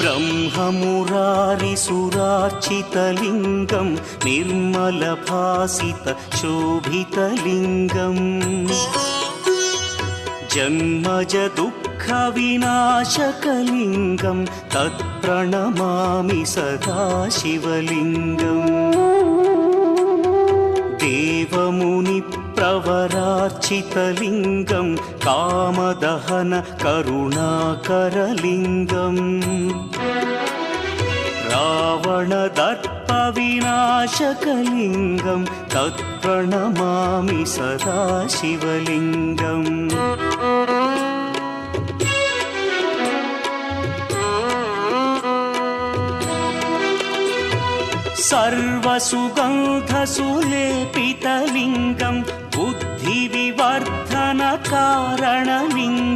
ब्रह्ममुरारिसुरार्चितलिङ्गं निर्मलभासितशोभितलिङ्गम् जन्मज दुःखविनाशकलिङ्गं तत्प्रणमामि सदा शिवलिङ्गम् देवमुनिप्रवरार्चितलिङ्गं कामदहन करुणाकरलिङ्गम् रावणदर्पविनाशकलिङ्गं तत्प्रणमामि सदा शिवलिङ्गम् सर्वसुगन्धसुलेपितलिङ्गं बुद्धिविवर्धनकारणलिङ्गम्